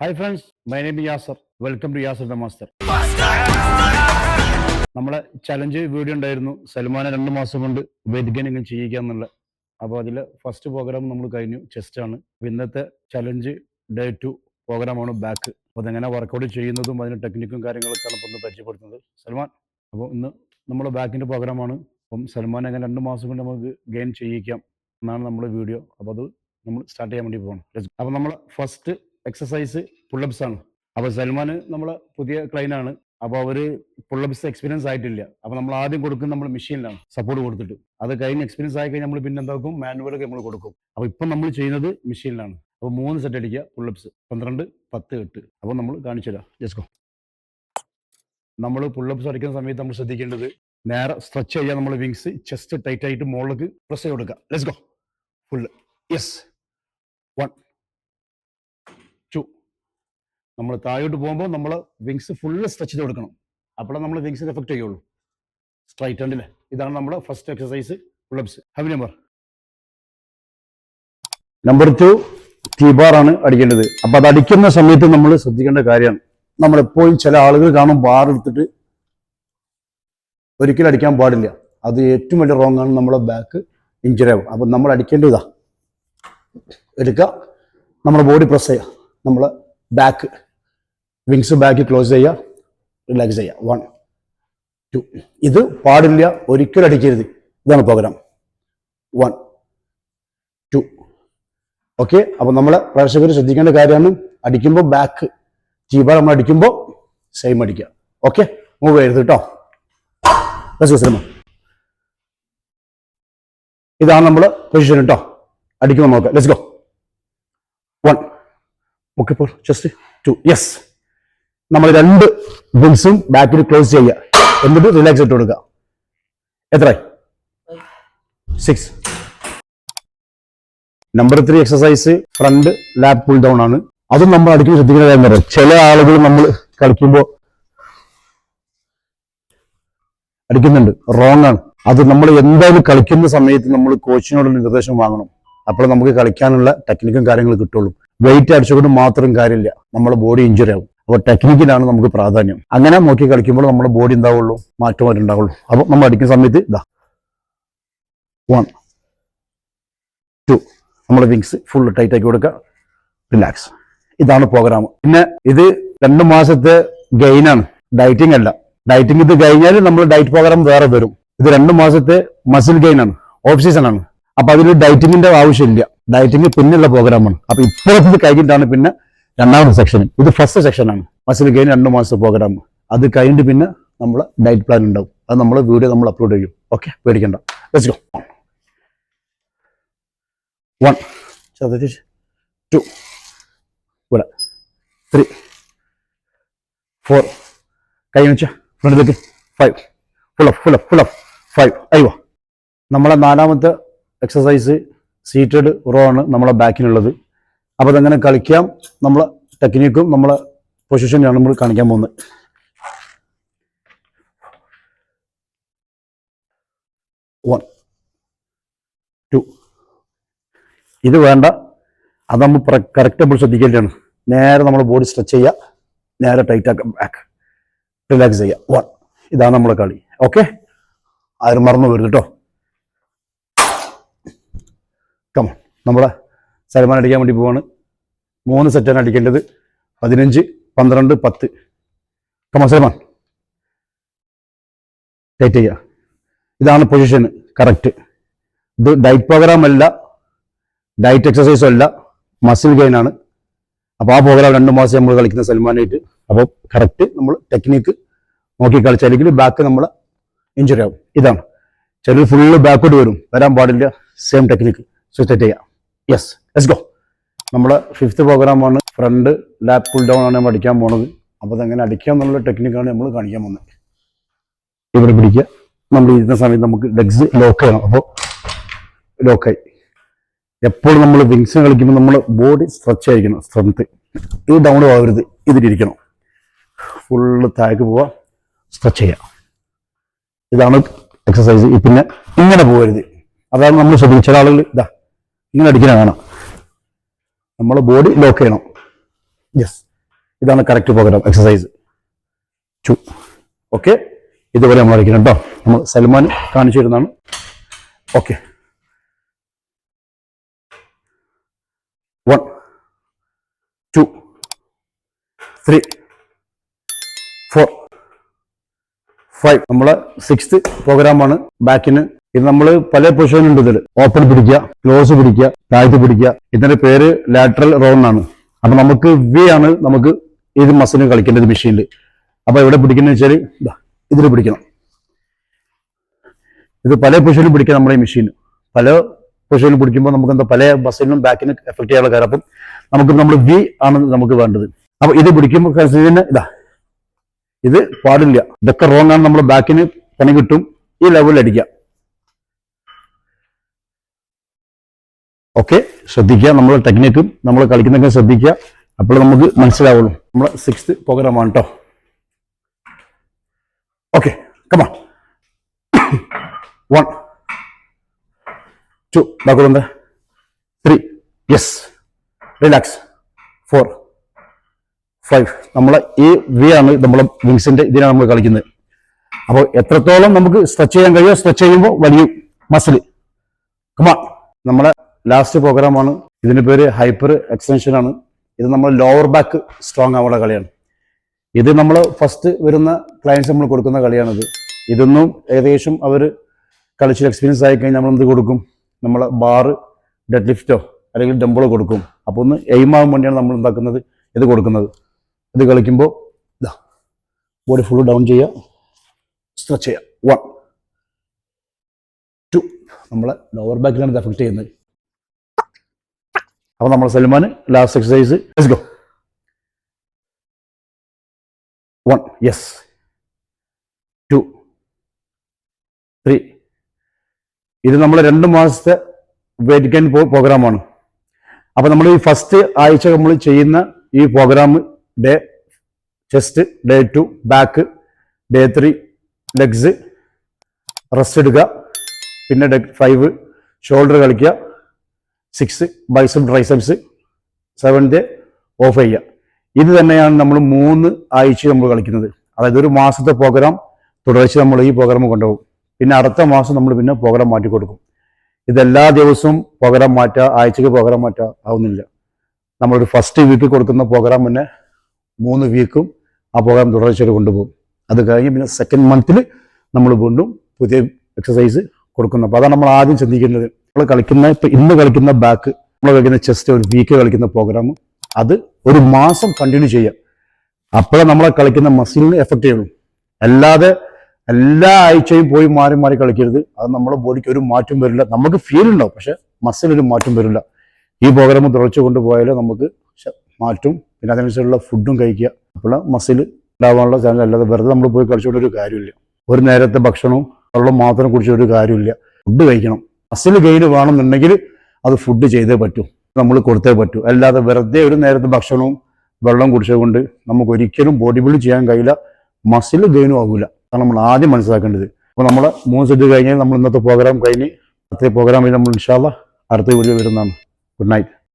Hi friends my name Yasar welcome to Yasar the master നമ്മളെ challenge video ഉണ്ടായിരുന്നു. സൽമാനെ രണ്ട് മാസം കൊണ്ട് ഗെയിൻ ചെയ്യുക എന്നുള്ള. അപ്പോൾ അതിൽ ഫസ്റ്റ് പ്രോഗ്രാം നമ്മൾ കഴിഞ്ഞു. ചെസ്റ്റ് ആണ്. ഇന്നത്തെ ചലഞ്ച് ഡേ ടു പ്രോഗ്രാമാണ് ബാക്ക് അപ്പോൾ അതെങ്ങനെ വർക്കൗട്ട് ചെയ്യുന്നതും അതിന് ടെക്നിക്കും കാര്യങ്ങളൊക്കെയാണ് ഇപ്പോൾ ഒന്ന് പരിചയപ്പെടുത്തുന്നത്. സൽമാൻ അപ്പോൾ ഇന്ന് നമ്മുടെ ബാക്കിന്റെ പ്രോഗ്രാമാണ് അപ്പം സൽമാൻ എങ്ങനെ രണ്ട് മാസം കൊണ്ട് നമുക്ക് ഗെയിൻ ചെയ്യിക്കാം എന്നാണ് നമ്മുടെ വീഡിയോ അപ്പോൾ അത് നമ്മൾ സ്റ്റാർട്ട് ചെയ്യാൻ വേണ്ടി പോകണം അപ്പോൾ നമ്മൾ ഫസ്റ്റ് എക്സസൈസ് പുള്ളപ്സ് ആണ്. അപ്പോൾ സൽമാൻ നമ്മളെ പുതിയ ക്ലൈന്റ് ആണ്. അപ്പോൾ അവർ പുള്ളപ്സ് എക്സ്പീരിയൻസ് ആയിട്ടില്ല. അപ്പോൾ നമ്മൾ ആദ്യം കൊടുക്കുന്നത് നമ്മൾ മെഷീനിലാണ് സപ്പോർട്ട് കൊടുത്തിട്ട്. അത് കഴിഞ്ഞ് എക്സ്പീരിയൻസ് ആയി കഴിഞ്ഞാൽ നമ്മൾ പിന്നെ എന്താക്കും മാനുവലൊക്കെ നമ്മൾ കൊടുക്കും. അപ്പോൾ ഇപ്പം നമ്മൾ ചെയ്യുന്നത് മെഷീനിലാണ് അപ്പോൾ മൂന്ന് സെറ്റ് അടിക്കുക പുള്ളപ്സ് പന്ത്രണ്ട് പത്ത് എട്ട്. അപ്പോൾ നമ്മൾ കാണിച്ചു തരാം. ജസ്കോ നമ്മൾ പുള്ളപ്സ് അടിക്കുന്ന സമയത്ത് നമ്മൾ ശ്രദ്ധിക്കേണ്ടത് നേരെ സ്ട്രെച്ച് ചെയ്യാൻ നമ്മൾ വിങ്സ് ചെസ്റ്റ് ടൈറ്റ് ആയിട്ട് മുകളിലേക്ക് പ്രസ് ചെയ്ത് കൊടുക്കുക. Let's go full yes one നമ്മൾ താഴോട്ട് പോകുമ്പോൾ നമ്മൾ വിങ്സ് ഫുള്ള് സ്ട്രെച്ച് ചെയ്ത് കൊടുക്കണം. അപ്പോഴേ നമ്മൾ വിങ്സിന് എഫക്ട് ചെയ്യുള്ളൂ. സ്ട്രൈറ്റ് ഹാൻഡിൽ ഇതാണ് നമ്മുടെ first exercise pullups heavy number number two T bar ആണ് അടിക്കേണ്ടത്. അപ്പൊ അത് അടിക്കുന്ന സമയത്ത് നമ്മൾ ശ്രദ്ധിക്കേണ്ട കാര്യമാണ് നമ്മൾ എപ്പോഴും ചില ആളുകൾ കാണും ബാർ എടുത്തിട്ട് ഒരിക്കലും അടിക്കാൻ പാടില്ല. അത് ഏറ്റവും വലിയ റോങ് ആണ് നമ്മുടെ ബാക്ക് ഇഞ്ചുറി ആവും അപ്പം നമ്മൾ അടിക്കേണ്ട ഇതാ എടുക്കുക. നമ്മുടെ ബോഡി പ്രസ് ചെയ്യുക. നമ്മളെ ബാക്ക് വിങ്സ് ബാക്ക് ക്ലോസ് ചെയ്യുക റിലാക്സ് ചെയ്യുക. വൺ ടു ഇത് പാടില്ല ഒരിക്കലും അടിക്കരുത്. ഇതാണ് പ്രോഗ്രാം വൺ ടു ഓക്കെ അപ്പോൾ നമ്മൾ പ്രേക്ഷകർ ശ്രദ്ധിക്കേണ്ട കാര്യമാണ്. അടിക്കുമ്പോൾ ബാക്ക് ജീബ നമ്മൾ അടിക്കുമ്പോൾ സെയിം അടിക്കുക. ഓക്കെ മൂവ് ചെയ്യരുത് കേട്ടോ ഇതാണ് നമ്മൾ പൊസിഷൻ കേട്ടോ അടിക്കുമ്പോൾ നോക്കാം ലെറ്റ്സ് ഗോ വൺ ഓക്കെ ഇപ്പോൾ ജസ്റ്റ് ടു യെസ് നമ്മൾ രണ്ട് ബിൽസും ബാക്കിൽ ക്ലോസ് ചെയ്യുക. എന്നിട്ട് റിലാക്സ് ഇട്ട് കൊടുക്കുക. എത്ര? Six number three exercise front lat pull down ആണ്. അതും നമ്മൾ അടുക്കി ശ്രദ്ധിക്കുന്ന കാര്യം പറയാം ചില ആളുകൾ നമ്മൾ കളിക്കുമ്പോൾ അടിക്കുന്നുണ്ട്. റോങ് ആണ്. അത് നമ്മൾ എന്തായാലും കളിക്കുന്ന സമയത്ത് നമ്മൾ കോച്ചിനോട് നിർദ്ദേശം വാങ്ങണം. അപ്പോൾ നമുക്ക് കളിക്കാനുള്ള ടെക്നിക്കും കാര്യങ്ങളും കിട്ടുള്ളൂ. വെയിറ്റ് അടിച്ചുകൊണ്ട് മാത്രം കാര്യമില്ല. നമ്മുടെ ബോഡി ഇഞ്ചുറി ആവും. അപ്പോൾ ടെക്നിക്കിലാണ് നമുക്ക് പ്രാധാന്യം. അങ്ങനെ നോക്കി കളിക്കുമ്പോൾ നമ്മുടെ ബോഡി എന്താവുള്ളൂ? മാറ്റം ഉണ്ടാവുള്ളൂ അപ്പോൾ നമ്മൾ അടിക്കുന്ന സമയത്ത് ഇതാ. വൺ ടു നമ്മൾ വിങ്സ് ഫുൾ ടൈറ്റ് ആക്കി കൊടുക്കുക. റിലാക്സ് ഇതാണ് പ്രോഗ്രാം പിന്നെ ഇത് രണ്ട് മാസത്തെ ഗെയിനാണ് ഡയറ്റിംഗ് അല്ല. ഡയറ്റിംഗ് ഇത് കഴിഞ്ഞാൽ നമ്മൾ ഡയറ്റ് പ്രോഗ്രാം വേറെ വരും. ഇത് രണ്ട് മാസത്തെ മസിൽ ഗെയിൻ ആണ്. ഓഫ് സീസൺ ആണ്. അപ്പൊ അതിന് ഡയറ്റിങ്ങിന്റെ ആവശ്യമില്ല. ഡയറ്റിംഗ് പിന്നെയുള്ള പ്രോഗ്രാമാണ് അപ്പൊ ഇപ്പോഴത്തെ കഴിഞ്ഞിട്ടാണ് പിന്നെ രണ്ടാമത്തെ സെക്ഷൻ ഇത് ഫസ്റ്റ് സെക്ഷനാണ് മസിൽ ഗെയിൻ രണ്ട് മാസം പ്രോഗ്രാം അത് കഴിഞ്ഞിട്ട് പിന്നെ നമ്മൾ ഡയറ്റ് പ്ലാൻ ഉണ്ടാവും. അത് നമ്മൾ വീഡിയോ നമ്മൾ അപ്ലോഡ് ചെയ്യും. ഓക്കെ പേടിക്കണ്ട. ലെറ്റ്സ് ഗോ വൺ ടു ഇവിടെ. ത്രീ ഫോർ കൈ വെച്ച ഫ്രണ്ടിലേക്ക് five full off full off full off five അയ്യോ നമ്മളെ നാലാമത്തെ എക്സസൈസ് സീറ്റഡ് റോ ആണ് നമ്മളെ ബാക്കിനുള്ളത് അപ്പോൾ അതങ്ങനെ കളിക്കാം? നമ്മളെ ടെക്നിക്കും നമ്മളെ പൊസിഷനാണ് നമ്മൾ കാണിക്കാൻ പോകുന്നത് വൺ ടു ഇത് വേണ്ട. അത് നമ്മൾ കറക്റ്റ് നമ്മൾ ശ്രദ്ധിക്കേണ്ടതാണ്. നേരെ നമ്മൾ ബോഡി സ്ട്രെച്ച് ചെയ്യുക. നേരെ ടൈറ്റ് ആക്കാം ബാക്ക് റിലാക്സ് ചെയ്യുക. വൺ ഇതാണ് നമ്മളെ കളി. ഓക്കെ ആരും മറന്നു വരുന്നു കേട്ടോ. കമൺ നമ്മളെ സൽമാൻ അടിക്കാൻ വേണ്ടി പോവാണ്. മൂന്ന് സെറ്റാണ് അടിക്കേണ്ടത്. പതിനഞ്ച് പന്ത്രണ്ട് പത്ത്. കമാ സൽമാൻ. ടൈറ്റ് ചെയ്യുക ഇതാണ് പൊസിഷൻ കറക്റ്റ് ഇത് ഡയറ്റ് പ്രോഗ്രാം അല്ല. ഡയറ്റ് എക്സസൈസും അല്ല. മസിൽ ഗെയിൻ ആണ്. അപ്പോൾ ആ പ്രോഗ്രാം രണ്ട് മാസം നമ്മൾ കളിക്കുന്ന സൽമാനായിട്ട്. അപ്പോൾ കറക്റ്റ് നമ്മൾ ടെക്നിക്ക് നോക്കി കളിച്ചാലെങ്കിൽ ബാക്ക് നമ്മൾ ഇഞ്ചുറി ആവും. ഇതാണ്. ചിലർ ഫുള്ള് ബാക്കോട്ട് വരും. വരാൻ പാടില്ല. സെയിം ടെക്നിക്ക് സ്വിച്ച് ചെയ്യാം. യെസ് ലെറ്റ്സ് ഗോ നമ്മളെ ഫിഫ്ത്ത് പ്രോഗ്രാമാണ് ഫ്രണ്ട് ലാപ്പ് പുൾ ഡൗൺ ആണ് നമ്മൾ അടിക്കാൻ പോണത്. അപ്പോൾ അതെങ്ങനെ അടിക്കാം എന്നുള്ള ടെക്നിക്കാണ് നമ്മൾ കാണിക്കാൻ പോകുന്നത്. ഇവിടെ പിടിക്കുക. നമ്മൾ ഇരുന്ന സമയത്ത് നമുക്ക് ലെഗ്സ് ലോക്ക് ചെയ്യണം. അപ്പോൾ ലോക്കായി എപ്പോഴും നമ്മൾ വിങ്സ് കളിക്കുമ്പോൾ നമ്മൾ ബോഡി സ്ട്രെച്ച് ആയിരിക്കണം. സ്ട്രെങ്ത് ഈ ഡൗൺ ആവരുത്. ഇതിലിരിക്കണം. ഫുള്ള് താഴേക്ക് പോവുക സ്ട്രെച്ച് ചെയ്യാം. ഇതാണ് എക്സസൈസ് പിന്നെ ഇങ്ങനെ പോകരുത് അതാണ് നമ്മൾ ശ്രദ്ധിച്ച ആളുകൾ ഇതാ ഇങ്ങനെ അടിക്കുന്ന കാണാം. നമ്മൾ ബോഡി ലോക്ക് ചെയ്യണം. യെസ് ഇതാണ് correct program exercise two okay ഇതുപോലെ നമ്മൾ അടിക്കണം കേട്ടോ നമ്മൾ സൽമാൻ കാണിച്ചു തരുന്നതാണ്. Okay one two three four five നമ്മളെ സിക്സ്ത് പ്രോഗ്രാമാണ് ബാക്കിന് ഇത് നമ്മൾ പല പൊസിഷൻ ഉണ്ട് ഇതിൽ ഓപ്പൺ പിടിക്കുക ക്ലോസ് പിടിക്കുക താഴ്ത്തി പിടിക്കുക. ഇതിന്റെ പേര് ലാറ്ററൽ റോ ആണ്. അപ്പൊ നമുക്ക് വി ആണ് നമുക്ക് ഇത് മസിന് കളിക്കേണ്ടത് മെഷീനിൽ അപ്പൊ എവിടെ പിടിക്കുന്നത് വെച്ചാൽ ഇതിൽ പിടിക്കണം. ഇത് പല പൊസിഷനിലും പിടിക്കുക നമ്മുടെ ഈ മെഷീൻ പല പൊസിഷനിൽ പിടിക്കുമ്പോൾ നമുക്ക് എന്താ പല ബസ്സിനും ബാക്കിനും എഫക്ട് ചെയ്യാനുള്ള കാര്യം. അപ്പം നമുക്ക് നമ്മൾ വി ആണ് നമുക്ക് വേണ്ടത്. അപ്പൊ ഇത് പിടിക്കുമ്പോൾ ഇതിന് ഇതാ ഇത് പാടില്ല. ഇതൊക്കെ റോങ് ആണ്. നമ്മൾ ബാക്കിന് പണി കിട്ടും. ഈ ലെവലിൽ അടിക്കാം. ഓക്കെ ശ്രദ്ധിക്കുക. നമ്മൾ ടെക്നിക്കും നമ്മൾ കളിക്കുന്നൊക്കെ ശ്രദ്ധിക്കുക. അപ്പോൾ നമുക്ക് മനസ്സിലാവുള്ളൂ. നമ്മളെ സിക്സ്ത് പ്രോഗ്രാമാണ് കേട്ടോ okay come on one two ബാക്കുണ്ട് three yes relax four five നമ്മളെ ഈ വി ആണ് നമ്മളെ വിങ്സിന്റെ ഇതിനാണ് നമ്മൾ കളിക്കുന്നത്. അപ്പോൾ എത്രത്തോളം നമുക്ക് സ്ട്രെച്ച് ചെയ്യാൻ കഴിയുമോ സ്ട്രെച്ച് ചെയ്യുമ്പോൾ വലിയ മസിൽ കമാ നമ്മളെ ലാസ്റ്റ് പ്രോഗ്രാമാണ് ഇതിന്റെ പേര് ഹൈപ്പർ എക്സ്റ്റൻഷൻ ആണ്. ഇത് നമ്മൾ ലോവർ ബാക്ക് സ്ട്രോങ് ആവുള്ള കളിയാണ്. ഇത് നമ്മൾ ഫസ്റ്റ് വരുന്ന ക്ലയൻസ് നമ്മൾ കൊടുക്കുന്ന കളിയാണിത്. ഇതൊന്നും ഏകദേശം അവർ കളിച്ച് എക്സ്പീരിയൻസ് ആയി കഴിഞ്ഞാൽ നമ്മൾ എന്ത് കൊടുക്കും? നമ്മൾ ബാറ് ഡെഡ് ലിഫ്റ്റോ അല്ലെങ്കിൽ ഡംബിളോ കൊടുക്കും. അപ്പോൾ ഒന്ന് എയിം ആവാൻ വേണ്ടിയാണ് നമ്മൾ ഉണ്ടാക്കുന്നത് ഇത് കൊടുക്കുന്നത്. ഇത് കളിക്കുമ്പോൾ ഇതാ ബോഡി ഫുൾ ഡൗൺ ചെയ്യുക. സ്ട്രെച്ച് ചെയ്യുക. വൺ ടു നമ്മളെ ലോവർ ബാക്കിലാണ് ഇത് എഫക്ട് ചെയ്യുന്നത്. അപ്പോൾ നമ്മൾ Salman last exercise let's go one yes two three ഇത് നമ്മൾ രണ്ട് മാസത്തെ വെയിറ്റ് ഗെയിൻ പ്രോഗ്രാമാണ് അപ്പോൾ നമ്മൾ ഈ ഫസ്റ്റ് ആഴ്ച നമ്മൾ ചെയ്യുന്ന ഈ program day chest day two back day three legs rest എടുക്കുക. പിന്നെ ഡേ ഫൈവ് ഷോൾഡർ കളിക്കുക. Six biceps triceps seven day off ചെയ്യുക. ഇത് തന്നെയാണ് നമ്മൾ മൂന്ന് ആഴ്ച നമ്മൾ കളിക്കുന്നത്. അതായത് ഒരു മാസത്തെ പ്രോഗ്രാം തുടർച്ച നമ്മൾ ഈ പ്രോഗ്രാം കൊണ്ടുപോകും. പിന്നെ അടുത്ത മാസം നമ്മൾ പിന്നെ പ്രോഗ്രാം മാറ്റി കൊടുക്കും. ഇതെല്ലാ ദിവസവും പ്രോഗ്രാം മാറ്റുക ആഴ്ചക്ക് പ്രോഗ്രാം മാറ്റുക ആവുന്നില്ല. നമ്മളൊരു ഫസ്റ്റ് വീക്ക് കൊടുക്കുന്ന പ്രോഗ്രാം പിന്നെ മൂന്ന് വീക്കും ആ പ്രോഗ്രാം തുടർച്ച കൊണ്ടുപോകും. അത് കഴിഞ്ഞ് പിന്നെ സെക്കൻഡ് മന്തിൽ നമ്മൾ വീണ്ടും പുതിയ എക്സസൈസ് കൊടുക്കുന്നു. അപ്പോൾ അതാണ് നമ്മൾ ആദ്യം ചിന്തിക്കുന്നത് നമ്മൾ കളിക്കുന്ന ഇപ്പം ഇന്ന് കളിക്കുന്ന ബാക്ക് നമ്മൾ കളിക്കുന്ന ചെസ്റ്റ് ഒരു വീക്ക് കളിക്കുന്ന പ്രോഗ്രാം അത് ഒരു മാസം കണ്ടിന്യൂ ചെയ്യാം. അപ്പോഴേ നമ്മളെ കളിക്കുന്ന മസിലിന് എഫക്റ്റ് ചെയ്യുള്ളൂ. അല്ലാതെ എല്ലാ ആഴ്ചയും പോയി മാറി മാറി കളിക്കരുത്. അത് നമ്മുടെ ബോഡിക്ക് ഒരു മാറ്റം വരില്ല. നമുക്ക് ഫീൽ ഉണ്ടാവും പക്ഷെ മസിലൊരു മാറ്റം വരില്ല. ഈ പ്രോഗ്രാം തുടച്ചു കൊണ്ടുപോയാൽ നമുക്ക് മാറ്റും. പിന്നെ അതിനനുസരിച്ചുള്ള ഫുഡും കഴിക്കുക. അപ്പോൾ മസിൽ ഉണ്ടാവാനുള്ള ചാനൽ അല്ലാതെ വെറുതെ നമ്മൾ പോയി കളിച്ചുകൊണ്ട് ഒരു കാര്യമില്ല ഒരു നേരത്തെ ഭക്ഷണവും വെള്ളം മാത്രം കുടിച്ചൊരു കാര്യമില്ല ഫുഡ് കഴിക്കണം. മസിൽ ഗെയിൻ വേണമെന്നുണ്ടെങ്കിൽ അത് ഫുഡ് ചെയ്തേ പറ്റൂ നമ്മൾ കൊടുത്തേ പറ്റൂ. അല്ലാതെ വെറുതെ ഒരു നേരത്തെ ഭക്ഷണവും വെള്ളം കുടിച്ചതുകൊണ്ട് നമുക്ക് ഒരിക്കലും ബോഡി ബിൽഡ് ചെയ്യാൻ കഴിയില്ല മസിൽ ഗെയിനും ആകില്ല അതാണ് നമ്മൾ ആദ്യം മനസ്സിലാക്കേണ്ടത്. അപ്പോൾ നമ്മൾ മൂന്ന് സെറ്റ് കഴിഞ്ഞാൽ നമ്മൾ ഇന്നത്തെ പ്രോഗ്രാം കഴിഞ്ഞ് അടുത്ത പ്രോഗ്രാം കഴിഞ്ഞ് നമ്മൾ ഇൻഷാല്ല അടുത്ത വീഡിയോ വരുന്നതാണ്. Good night